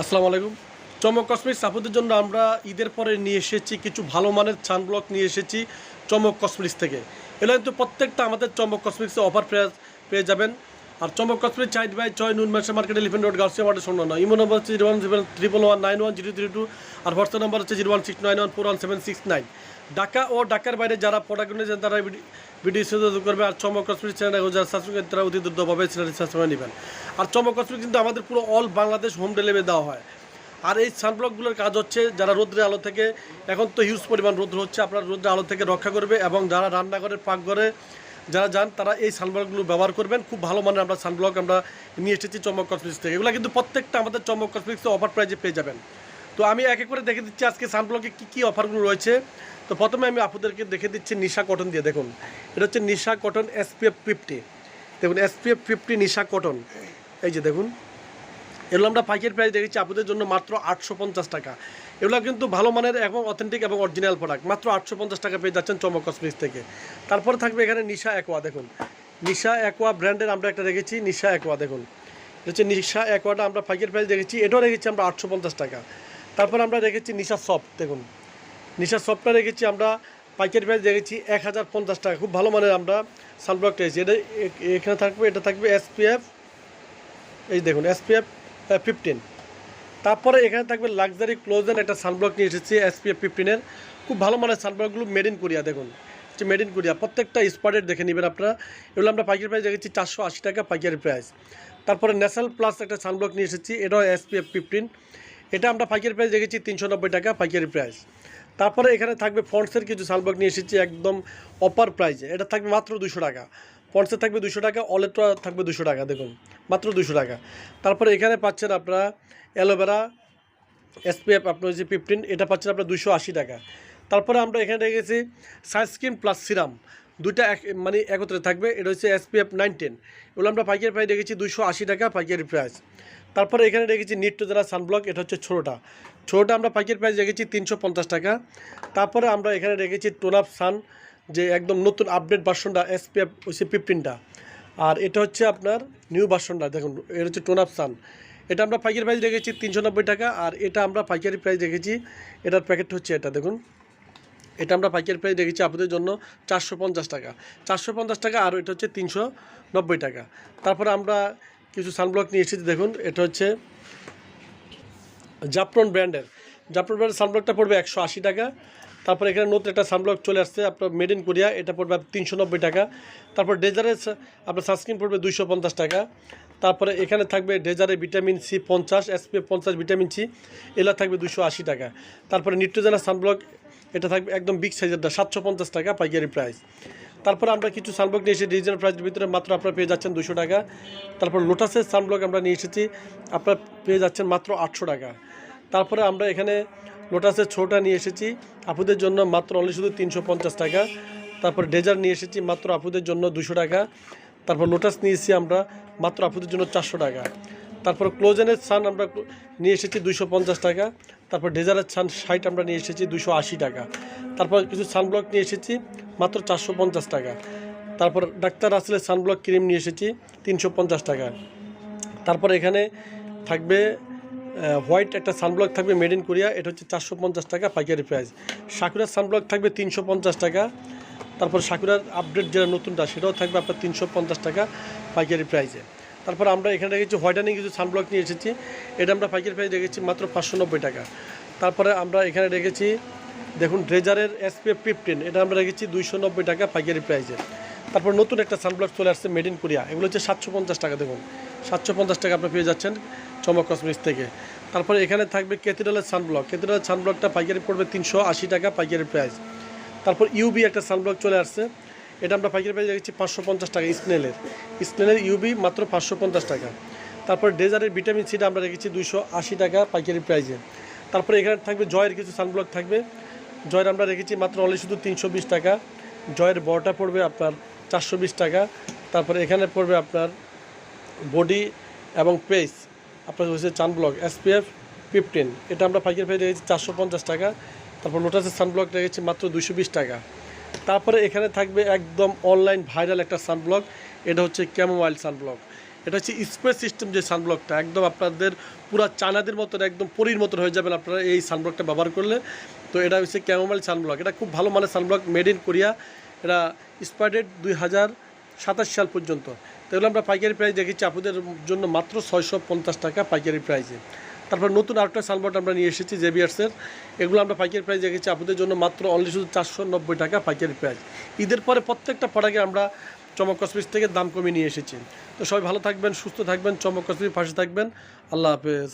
আসসালামু আলাইকুম। চমক কসমিক সাপোর্টের জন্য আমরা ঈদের পরে নিয়ে এসেছি কিছু ভালো মানের সানব্লক নিয়ে এসেছি চমক কসমিক্স থেকে। এলে কিন্তু প্রত্যেকটা আমাদের চমক কসমিক্সে অফার পেয়ে পেয়ে যাবেন। আর চমক কসমিক চাইড বাই ছয় নুন মাসে market eleven road Garcia market শূন্য নয়। ইমো নম্বর হচ্ছে zero one seven triple one nine one zero three two আর হোয়াটসঅ্যাপ নম্বর হচ্ছে zero one six nine one four one seven six nine Dhaka ও ঢাকার বাইরে যারা প্রোডাক্ট নিয়েছেন, তারা ভিডি- video সুযোগ করবে। আর চমক কসমেটিক্স চ্যানেল তারা অতি দ্রুতভাবে চ্যানেলটি নেবেন। আর চমক কসমেটিক্স কিন্তু আমাদের পুরো অল বাংলাদেশ হোম ডেলিভারি দেওয়া হয়। আর এই সানব্লকগুলোর কাজ হচ্ছে, যারা রোদ্রের আলো থেকে, এখন তো হিউজ পরিমাণ রোদ্র হচ্ছে, আপনার রোদ্রের আলো থেকে রক্ষা করবে এবং যারা রান্নাঘরের পাকঘরে যারা যান, তারা এই সানব্লকগুলো ব্যবহার করবেন। খুব ভালো মানের আমরা সানব্লক আমরা নিয়ে এসেছি চমক কসমেটিক্স থেকে। এগুলো কিন্তু প্রত্যেকটা আমাদের চমক কসমেটিক্সে অফার প্রাইজে পেয়ে যাবেন। তো আমি এক এক করে দেখে দিচ্ছি আজকে সানব্লকে কী কী অফারগুলো রয়েছে। তো প্রথমে আমি আপনাদেরকে দেখে দিচ্ছি নিশা কটন দিয়ে, দেখুন। এটা হচ্ছে নিশা কটন এসপিএফ ফিফটি দেখুন এসপিএফ ফিফটি নিশা কটন। এই যে, দেখুন। এগুলো আমরা পাইকারি প্রাইস দেখেছি, আপনাদের জন্য মাত্র আটশো পঞ্চাশ টাকা। এগুলো কিন্তু ভালো মানের এবং অথেন্টিক এবং অরিজিনাল প্রোডাক্ট মাত্র আটশো পঞ্চাশ টাকা পেয়ে যাচ্ছেন চমক কসমেটিক্স থেকে। তারপরে থাকবে এখানে নিশা অ্যাকোয়া দেখুন। নিশা অ্যাকোয়া ব্র্যান্ডের আমরা একটা রেখেছি, নিশা অ্যাকোয়া দেখুন। হচ্ছে নিশা অ্যাকোয়াটা আমরা পাইকারি প্রাইস দেখেছি, এটাও রেখেছি আমরা আটশো পঞ্চাশ টাকা। তারপর আমরা রেখেছি নিশা সফট দেখুন। নিশা সফটটা রেখেছি আমরা, পাইকারি প্রাইস রেখেছি এক হাজার পঞ্চাশ টাকা। খুব ভালো মানের আমরা সানব্লক রেখেছি এটা এখানে থাকবে, এটা থাকবে এসপিএফ এই দেখুন এসপিএফ ফিফটিন তারপরে এখানে থাকবে লাক্সারি ক্লোজেন একটা সানব্লক নিয়ে এসেছি এসপিএফ ফিফটিনের খুব ভালো মানের সানব্লকগুলো মেড ইন কোরিয়া দেখুন। হচ্ছে মেড ইন কোরিয়া প্রত্যেকটা স্পটের দেখে নেবেন আপনারা। এগুলো আমরা পাইকারি প্রাইস রেখেছি চারশো আশি টাকা পাইকারি প্রাইস তারপরে ন্যাশনাল প্লাস একটা সানব্লক নিয়ে এসেছি, এটাও এসপিএফ ফিফটিন এটা আমরা পাইকারি প্রাইস রেখেছি তিনশো নব্বই টাকা পাইকারি প্রাইস তারপরে এখানে থাকবে ফন্টসের কিছু সানব্লক নিয়ে এসেছি একদম অপার প্রাইজে এটা থাকবে মাত্র দুশো টাকা। ফন্টসের থাকবে দুশো টাকা, অলেট্রা থাকবে দুশো টাকা, দেখুন, মাত্র দুশো টাকা। তারপরে এখানে পাচ্ছেন আপনারা অ্যালোভেরা, এসপিএফ, আপনার যে ফিফটিন এটা পাচ্ছেন আপনার দুশো আশি টাকা। তারপরে আমরা এখানে রেখেছি সানস্ক্রিন প্লাস সিরাম। দুইটা এক মানে একত্রে থাকবে, এটা হচ্ছে এসপিএফ নাইনটিন এগুলো আমরা পাইকারি প্রাইস রেখেছি দুশো আশি টাকা, পাইকারি প্রাইস। তারপরে এখানে রেখেছি নিট্টো যারা সানব্লক এটা হচ্ছে ছোটোটা। ছোটোটা আমরা পাইকারি প্রাইস রেখেছি তিনশো পঞ্চাশ টাকা। তারপরে আমরা এখানে রেখেছি টোনাপ সান যে একদম নতুন আপডেট ভার্সনটা এসপিএফ হচ্ছে ফিফটিনটা আর এটা হচ্ছে আপনার নিউ ভার্সনটা দেখুন, এটা হচ্ছে টোনাপ সান এটা আমরা পাইকারি প্রাইস রেখেছি তিনশো নব্বই টাকা, আর এটা আমরা পাইকারি প্রাইস রেখেছি, এটার প্যাকেট হচ্ছে এটা, দেখুন। এটা আমরা পাইকারি প্রাইস রেখেছি আপনাদের জন্য চারশো পঞ্চাশ টাকা। চারশো পঞ্চাশ টাকা, আর এটা হচ্ছে তিনশো নব্বই টাকা। তারপরে আমরা কিছু সানব্লক নিয়ে এসেছি, দেখুন, এটা হচ্ছে জাফরন ব্র্যান্ডের জাফরন ব্র্যান্ডের সানব্লকটা পড়বে একশো আশি টাকা। তারপর এখানে নতুন একটা সানব্লক চলে আসছে, আপনার মেড ইন কোরিয়া এটা পড়বে তিনশো নব্বই টাকা। তারপর ডেজারের আপনার সানস্ক্রিন পড়বে দুইশো পঞ্চাশ টাকা। তারপরে এখানে থাকবে ডেজারে ভিটামিন সি পঞ্চাশ এসপিএফ পঞ্চাশ ভিটামিন সি এগুলো থাকবে দুশো আশি টাকা। তারপরে নিট্রোজেনা সানব্লক এটা থাকবে একদম বিগ সাইজেরটা সাতশো পঞ্চাশ টাকা পাইকারি প্রাইস তারপরে আমরা কিছু সানব্লক নিয়ে এসেছি রিজনাল প্রাইসের ভিতরে মাত্র আপনারা পেয়ে যাচ্ছেন দুশো টাকা। তারপর লোটাসের সানব্লক আমরা নিয়ে এসেছি, আপনারা পেয়ে যাচ্ছেন মাত্র আটশো টাকা। তারপরে আমরা এখানে লোটাসের ছোটা নিয়ে এসেছি, আপুদের জন্য মাত্র অনলি শুধু তিনশো পঞ্চাশ টাকা। তারপর ডেজার নিয়ে এসেছি, মাত্র আপুদের জন্য দুশো টাকা। তারপর লোটাস নিয়েছি আমরা, মাত্র আপুদের জন্য চারশো টাকা। তারপর ক্লোজেনের ছান আমরা নিয়ে এসেছি দুশো পঞ্চাশ টাকা। তারপর ডেজারের ছান ষাট আমরা নিয়ে এসেছি দুশো আশি টাকা। তারপর কিছু সানব্লক নিয়ে এসেছি মাত্র চারশো পঞ্চাশ টাকা। তারপর ডাক্তার রাসেলের সানব্লক ক্রিম নিয়ে এসেছি তিনশো পঞ্চাশ টাকা। তারপর এখানে থাকবে হোয়াইট একটা সানব্লক থাকবে মেড ইন কোরিয়া এটা হচ্ছে চারশো পঞ্চাশ টাকা পাইকারি প্রাইস সাকুরার সানব্লক থাকবে তিনশো পঞ্চাশ টাকা। তারপর সাকুরার আপডেট যেটা নতুনটা, সেটাও থাকবে আপনার তিনশো পঞ্চাশ টাকা পাইকারি প্রাইসে তারপর আমরা এখানে রেখেছি হোয়াইটানিং কিছু সানব্লক নিয়ে এসেছি। এটা আমরা পাইকারি প্রাইস রেখেছি মাত্র পাঁচশো নব্বই টাকা। তারপরে আমরা এখানে রেখেছি দেখুন ড্রেজারের এসপিএফ ফিফটিন এটা আমরা রেখেছি দুইশো নব্বই টাকা পাইকারি প্রাইসে। তারপর নতুন একটা সানব্লক চলে আসছে মেড ইন কোরিয়া এগুলো হচ্ছে সাতশো পঞ্চাশ টাকা, দেখুন। সাতশো পঞ্চাশ টাকা আপনি পেয়ে যাচ্ছেন চমক কসমেটিক্স থেকে। তারপরে এখানে থাকবে ক্যাথিড্রালের সানব্লক ক্যাথিড্রালের সানব্লকটা পাইকারি পড়বে তিনশো আশি টাকা পাইকারি প্রাইস। তারপর ইউবি একটা সানব্লক চলে আসছে। এটা আমরা পাইকারি প্রাইস রেখেছি পাঁচশো পঞ্চাশ টাকা স্নেলের। স্নেলের ইউবি মাত্র পাঁচশো পঞ্চাশ টাকা। তারপর ডেজারের ভিটামিন সিটা আমরা রেখেছি দুইশো আশি টাকা পাইকারি প্রাইসে। তারপরে এখানে থাকবে জয়ের কিছু সানব্লক থাকবে। জয়ের আমরা রেখেছি মাত্র অনলি শুধু তিনশো বিশ টাকা। জয়ের বড়টা পড়বে আপনার চারশো বিশ টাকা। তারপরে এখানে পড়বে আপনার বডি এবং পেস আপনার হচ্ছে চান ব্লক এসপিএফ ফিফটিন। এটা আমরা পাইকারি প্রাইস রেখেছি চারশো পঞ্চাশ টাকা। তারপর লোটাসের সানব্লক রেখেছি মাত্র দুশো বিশ টাকা। তারপরে এখানে থাকবে একদম অনলাইন ভাইরাল একটা সানব্লক এটা হচ্ছে ক্যামোমাইল সানব্লক এটা হচ্ছে স্প্রে সিস্টেম যে সানব্লকটা একদম আপনাদের পুরা চানাদের মতন, একদম পরির মতন হয়ে যাবেন আপনারা এই সানব্লকটা ব্যবহার করলে। তো এটা হচ্ছে ক্যামোমাইল সানব্লক এটা খুব ভালো মানের সানব্লক মেড ইন কোরিয়া এটা স্পাইডেড দুই হাজার সাতাশ সাল পর্যন্ত। তো এগুলো আমরা পাইকারি প্রাইস দেখেছি আপনাদের জন্য মাত্র ছয়শো পঞ্চাশ টাকা পাইকারি প্রাইসে তারপর নতুন আরেকটা সানবোর্ড আমরা নিয়ে এসেছি জেবিয়ার্সের এগুলো আমরা পাইকারি প্রাইস রেখেছি। আপনাদের জন্য মাত্র অনলি শুধু চারশো নব্বই টাকা পাইকারি প্রাইস। ঈদের পরে প্রত্যেকটা প্রোডাক্টে আমরা চমক কসমিস থেকে দাম কমিয়ে নিয়ে এসেছি। তো সবাই ভালো থাকবেন, সুস্থ থাকবেন, চমক কসমির পাশে থাকবেন। আল্লাহ হাফেজ।